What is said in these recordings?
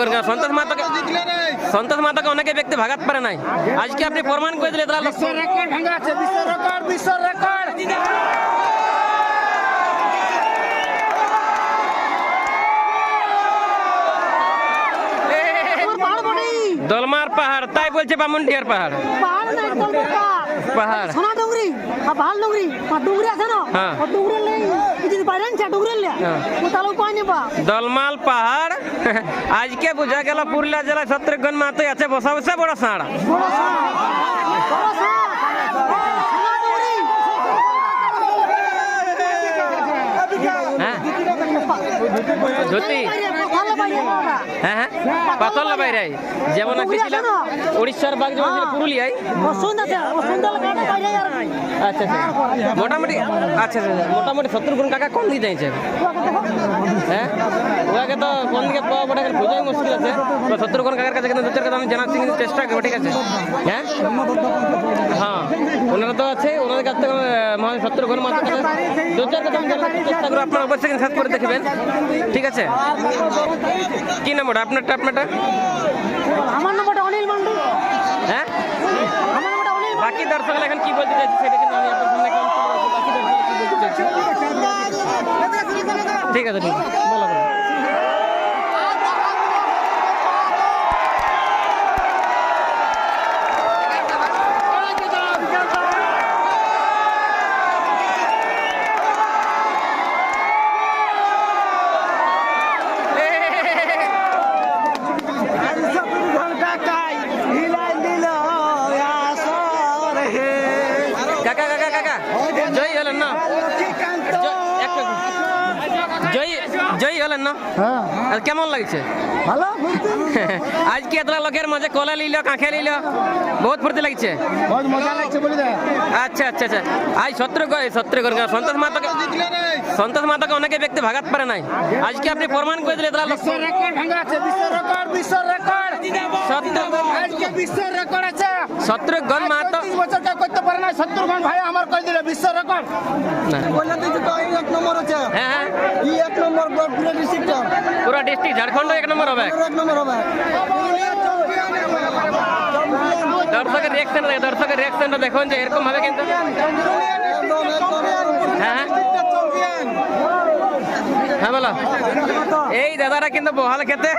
করে সন্তোষ মাতাকে সন্তোষ মাতাকে অনেকে ব্যক্তি ভাগাত পারে নাই। আজকে আপনি প্রমাণ করে দিলে তারা বিশ্ব রেকর্ড ভাঙা আছে বিশ্ব রেকর্ড বিশ্ব রেকর্ড। পাহাড় দলমার পাহাড় তাই বলছে বামুনডিয়ার পাহাড়। পাহাড় পাহাড়। সোনা ডুঙ্গরি আর পাহাড় ডুঙ্গরি আর ডুঙ্গরি আছে না? হ্যাঁ। ও নেই যদি বাইরে ডুঙ্গরি লিয়া হ্যাঁ। ও তাহলে উপায় নেবা দলমাল পাহাড়। আজকে বোঝা গেল পুরুলিয়া জেলায় শত্রুঘ্ন মাহাতো আছে বসা বসা বড় সাঁড়া বড় ডুঙ্গরি হ্যাঁ। ধুতি। হ্যাঁ হ্যাঁ। পাতলা বাইরে যেমন আপনি ছিলাম উড়িষ্যার বাঘ যেমন পুরুলিয়ায়। আচ্ছা আচ্ছা। মোটামুটি আচ্ছা আচ্ছা মোটামুটি শত্রুঘ্ন কাকা কম দিয়ে যাইছে হ্যাঁ? ওকে তো কোন দিকে পাওয়া গেলে বোঝাই মুশকিল আছে। তো শত্রুঘ্ন কাকার কাছে কিন্তু দু চার কথা আমি জানাচ্ছি কিন্তু চেষ্টা করব ঠিক আছে? হ্যাঁ? হ্যাঁ ওনারা তো আছে ওনাদের কাছ থেকে মহান শত্রুঘ্ন মাতার কাছে দু চার কথা আমি জানার চেষ্টা করব আপনারা অবশ্যই কিন্তু সাথ করে দেখবেন ঠিক আছে? কি নাম্বার আপনারটা আপনারটা? আমার নামটা অনিল মান্ডি। হ্যাঁ? বাকি দর্শকরা এখন কি বলতে চাইছে সেটা কিন্তু আমি আপনার সামনে এখন তুলে ধরবো। বাকি দর্শকরা কি বলতে চাইছে ঠিক আছে ঠিক আছে। বলো বলো কাকা কাকা কাকা জয়ী হলেন না জ- এক মিনিট। জয়ী হলেন না? আর কেমন লাগছে? ভালো আজকে এতলা লোকের মাঝে কলা লিল কাঁখে লিল বহুত ফুর্তি লাগছে। বহুত মজা লাগছে বলে দে। আচ্ছা আচ্ছা আচ্ছা। আজ সত্তর সত্তর সন্তোষ মাতাকে সন্তোষ মাতাকে অনেকে ব্যক্তি ভাগাত পারে নাই। আজকে আপনি প্রমাণ করে দিলে এতলা লোক রেকর্ড ভাঙা আছে বিশ্ব রেকর্ড বিশ্ব রেকর্ড। শত্রুঘ্ন মাহাতো বছর করতে পারে না শত্রুঘ্ন ভাই আমার করে দিলে? বিশ্ব রেকর্ড। বললে তুই? তো এক নম্বর আছে। হ্যাঁ হ্যাঁ। ই এক নম্বর পুরো ডিস্ট্রিক্টটা পুরো ডিস্ট্রিক্ট ঝাড়খণ্ড এক নম্বর হবে। এক নম্বর হবে। দর্শকের রিয়াকশন দর্শকের রিয়াকশনটা দেখুন যে এরকম হবে কিন্তু। একদম হ্যাঁ হ্যাঁ বলো। এই দাদাটা কিন্তু বহাল খেতে।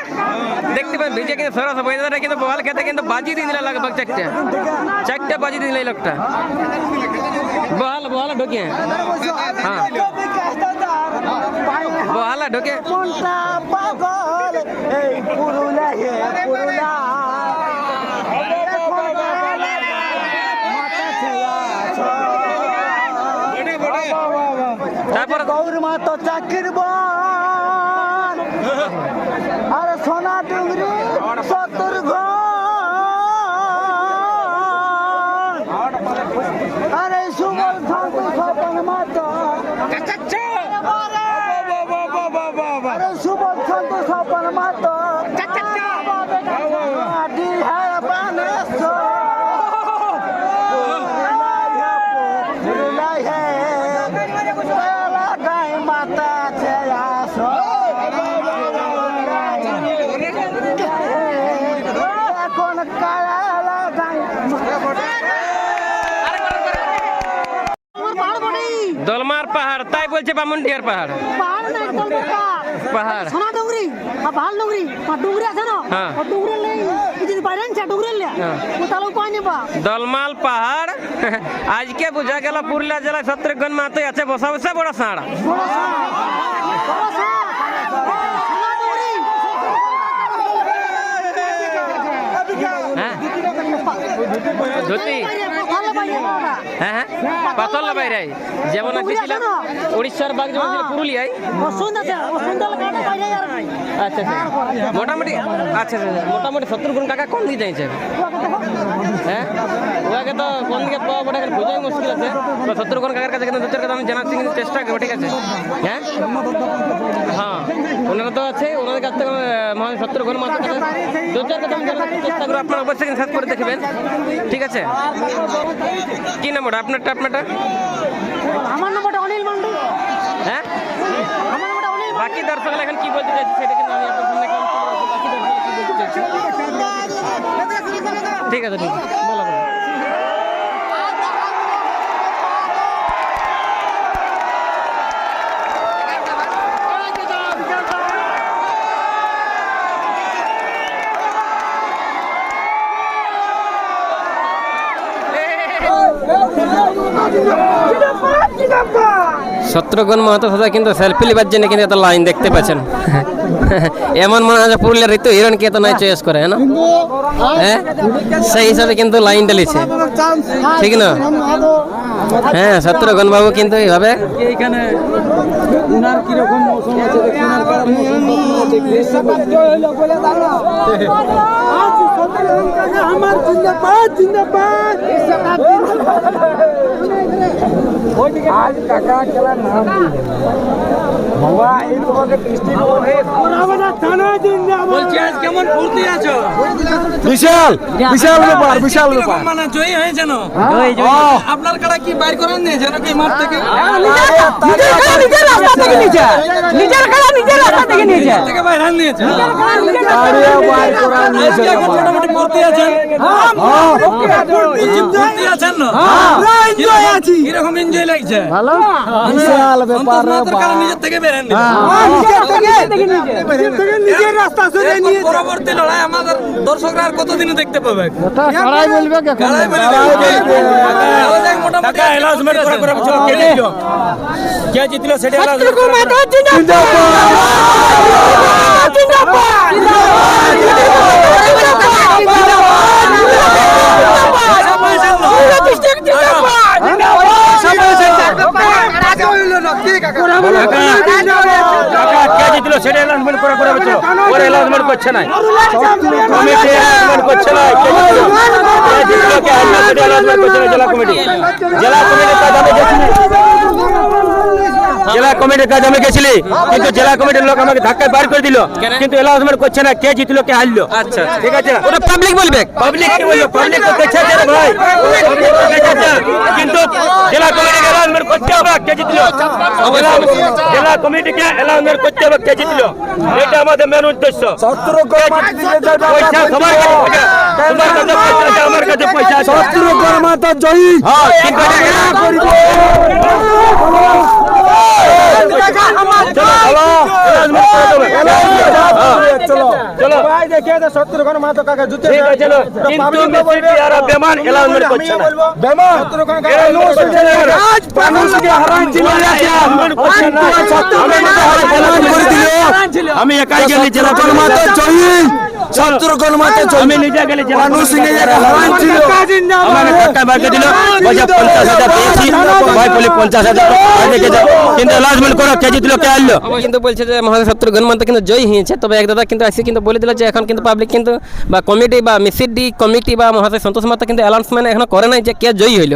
দেখতে পাবেন ভিজে কিন্তু সরস হবে। এই দাদারা কিন্তু বহাল খেতে কিন্তু বাজি দিয়ে দিলে লাগবে চারটে। চারটে বাজি দিলে লোকটা। বহাল বহাল ঢুকিয়ে হ্যাঁ। বহালা ঢুকে মনটা পাগল এই পুরুলা হে পুরুলা তারপর গৌর মা তো চাকরির বন আরে সোনা ডুঙ্গরি সত্তর আরে সুবল থাকু সপন মাতা আরে সুবল থাকু সপন মাতা মাটি হ্যাঁ বানেশ্বর মাতা আছে আসো এখন কালা লাগাই আমার পাহাড় বটেই দলমার পাহাড় তাই বলছে বামুনডিয়ার পাহাড়। পাহাড় না একদম পাহাড় পাহাড়। সোনা ডুঙ্গরি আর পাহাড় ডুঙ্গরি আর ডুঙ্গরি আছে না? হ্যাঁ। ও ডুঙ্গরি নেই যদি বাইরে আনছে ডুঙ্গরি লিয়া হ্যাঁ। ও তাহলে উপায় নেবা দলমাল পাহাড়। আজকে বোঝা গেল পুরুলিয়া জেলায় শত্রুঘ্ন মাহাতো আছে বসা বসা বড় সাঁড়া। বড় সাপ বড় সাপ সোনা ডুঙ্গরি হ্যাঁ। ধুতি। ভালো বাইরে বাবা হ্যাঁ হ্যাঁ পাতলা বাইরে যেমন আপনি ছিলাম উড়িষ্যার বাঘ যেমন পুরুলিয়ায়। ও সুন্দর কাটা বাইরে আর আচ্ছা আচ্ছা। মোটামুটি আচ্ছা আচ্ছা মোটামুটি শত্রুঘ্ন কাকা কোন দিকে যাইছে? হ্যাঁ? ওকে তো কোন দিকে পাওয়া পড়ে বোঝাই মুশকিল আছে। তো শত্রুঘ্ন কাকার কাছে কিন্তু দু চার কথা আমি জানাচ্ছি কিন্তু চেষ্টা করব ঠিক আছে? হ্যাঁ? হ্যাঁ। ওনারা তো আছে ওনাদের কাছ থেকে শত্রুঘ্ন মাতার দু চার কথা আমি জানার চেষ্টা করব আপনারা অবশ্যই সাথ করে দেখবেন। ঠিক আছে? কি নাম ওটা? আপনারটা আপনারটা? আমার নামটা অনিল মন্ডল হ্যাঁ? আমার নামটা অনিল বাকি দর্শক এখন কি বলতে চাইছে সেটা কিন্তু আমি আপনাদের সামনে বাকি দর্শক কি বলতে চাইছে? ঠিক আছে ঠিক আছে। বলো। শত্রুঘ্ন মাহাতো দাদা কিন্তু সেলফি লিবার জন্য কিন্তু এত লাইন দেখতে পাচ্ছেন। এমন মনে হয় পুরুলিয়ার ঋতু হিরণকে এত নাই চয়েস করে না? হ্যাঁ? সেই হিসাবে কিন্তু লাইন ডালিছে ঠিক না? হ্যাঁ শত্রুঘ্ন বাবু কিন্তু এইভাবে আমার জিন্দাবাদ জিন্দাবাদ আজ কাকা খেলার নাম বাবা এই তোমাকে ডিস্ট্রিক্ট থানা জিন্দাবাদ বলছি আজ কেমন ফুর্তি আছো? বিশাল বিশাল ব্যাপার বিশাল ব্যাপার। মানে জয়ী হয়েছে না আপনার কারা কি বাইর করেন নি যেন কি মাঠ থেকে? নিজের নিজের রাস্তা থেকে নিজের নিজের রাস্তা থেকে বাইর করা ফুর্তি আছেন বলছি আছেন কীরকম এনজয় লাগছে বিশাল ব্যাপার নিজের থেকে বেরেন নিজের রাস্তা এরপর নিয়ে পরবর্তী লড়াই আমাদের দর্শকরা আর কতদিনে দেখতে পাবে কারাই বলবে কারাই বলবে। মোটামুটি কে জিতলো সেটা কে জিতলো সেটা অ্যানাউন্সমেন্ট করে করে চলো ওরা অ্যানাউন্সমেন্ট করছে না কমিটি অ্যানাউন্সমেন্ট করছে না কে জিতলো কে জিতলো কে অ্যানাউন্সমেন্ট করছে না জেলা কমিটি জেলা গেছিলি জেলা কমিটির কাজ আমি গেছিলি কিন্তু জেলা কমিটির লোক আমাকে ধাক্কায় বার করে দিল কিন্তু অ্যানাউন্সমেন্ট করছে না কে জিতলো কে হারলো আচ্ছা ঠিক আছে ওটা পাবলিক বলবে পাবলিক কি বলল পাবলিক তো দেখছে রে ভাই কিন্তু জেলা কমিটিকে অ্যালাউন্সমেন্ট করতে হবে কে জিতলো জেলা- কমিটিকে অ্যালাউন্সমেন্ট করতে হবে কে জিতলো এটা আমাদের মেন উদ্দেশ্য পয়সা সবার কাছে তোমার কাছে পয়সা আমার কাছে পয়সা আছে মাতা জয়ী হ্যাঁ, আমি একাই গেলি জেলা জয়ী শত্রুঘ্ন মাতা আমি নিজে গেলি জেলা মানুষ হারান ছিল। আমাকে টাকা বাড়িয়ে দিল বলছে পঞ্চাশ হাজার পেয়েছি ভাই বলি পঞ্চাশ হাজার দেখে যাও। কিন্তু অ্যালাউন্সমেন্ট করো কে জিতলো কে আনলো? কিন্তু বলছে যে মহাদেব শত্রুঘ্ন মাহাতো কিন্তু জয়ী হয়েছে। তবে এক দাদা কিন্তু আসি কিন্তু বলে দিল যে এখন কিন্তু পাবলিক কিন্তু বা কমিটি বা মিসিডি কমিটি বা মহাদেব সন্তোষ মাতা কিন্তু অ্যানাউন্সমেন্ট এখনও করে নাই যে কে জয়ী হইল।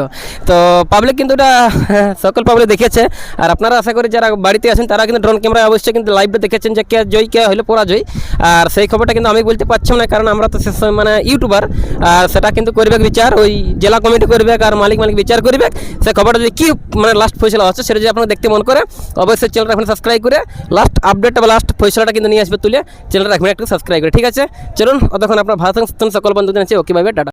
তো পাবলিক কিন্তু এটা সকল পাবলিক দেখেছে। আর আপনারা আশা করি যারা বাড়িতে আছেন তারা কিন্তু ড্রোন ক্যামেরা অবশ্যই কিন্তু লাইভে দেখেছেন যে কে জয়ী কে হইল পরাজয়। আর সেই খবরটা কিন্তু আমি বলতে পারছিলাম না, কারণ আমরা তো শেষ মানে ইউটিউবার আর সেটা কিন্তু করবে বিচার, ওই জেলা কমিটি করবে আর মালিক মালিক বিচার করবে সে খবরটা যদি কী মানে লাস্ট ফয়সলা আছে সেটা যদি আপনার দেখতে মন করে, অবশ্যই চ্যানেলটা এখন সাবস্ক্রাইব করে লাস্ট আপডেট বা লাস্ট ফয়সলাটা কিন্তু নিয়ে আসবে তুলে চ্যানেলটা এখন একটু সাবস্ক্রাইব করে, ঠিক আছে? চলুন, অতক্ষণ আপনার ভাষা সকল বন্ধুদের আছে ওকে ভাবে টাটা।